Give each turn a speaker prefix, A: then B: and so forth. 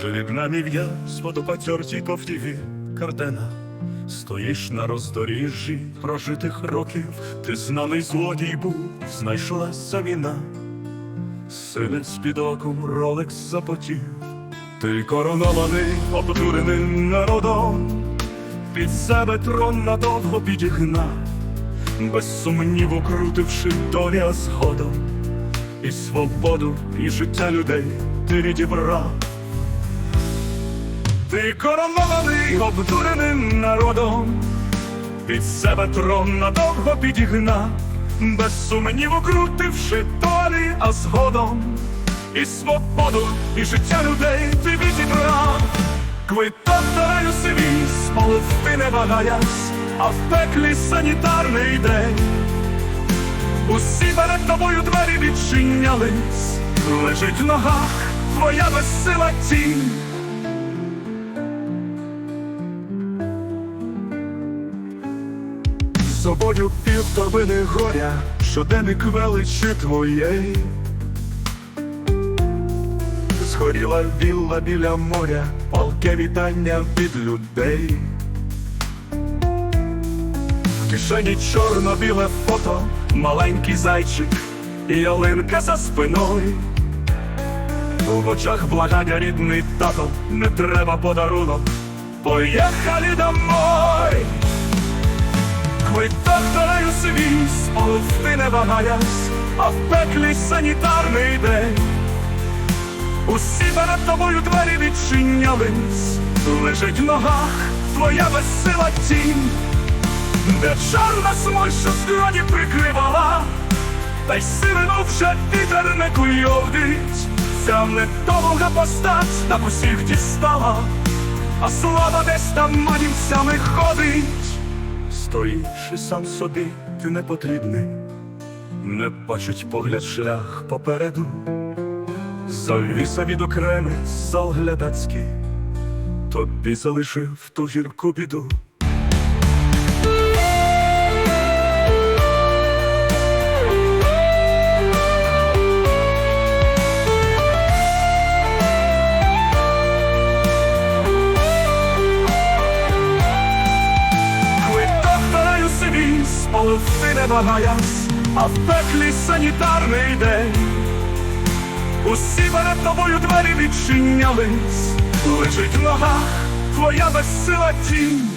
A: Срібна мів'я з потопатьортій ковтіві картена. Стоїш на роздоріжжі прожитих років, ти знаний злодій був, знайшлась заміна. Синець під оком ролекс запотів, ти коронований, обдурений народом, під себе трон надовго підігнав, без сумніву крутивши доля згодом, і свободу, і життя людей ти відібрав. Ти коронований обдуреним народом, під себе трон надовго підігнав, без сумніву крутивши долі, а згодом і свободу, і життя людей ти відібрав. Квиток дараю свій, сполости не вагаясь, а в пеклі санітарний день. Усі перед тобою двері відчинялись, лежить в ногах твоя безсила тінь. Собою півторбини горя, щоденник величі твоєї. Згоріла вілла біля моря, палке вітання від людей. В кишені чорно-біле фото, маленький зайчик і ялинка за спиною. В очах благання рідний тато, не треба подарунок. Поїхали домой. Свій, не вагаясь, а в пеклі санітарний день. Усі перед тобою двері відчинялись, лежить в ногах твоя безсила тінь, де чорна смоль, що скроні прикривала, та й сивину вже вітер не куйовдить, ця недовга постать так усіх дістала, а слава десь там манівцями ходить. Стоїш сам собі, ти не потрібний, не бачить погляд шлях попереду. Завіса від окремий зал глядацький, тобі залишив ту гірку біду. Не вагаясь, а в пеклі санітарний день. Усі перед тобою двері відчинялись, лежить в ногах твоя безсила тінь,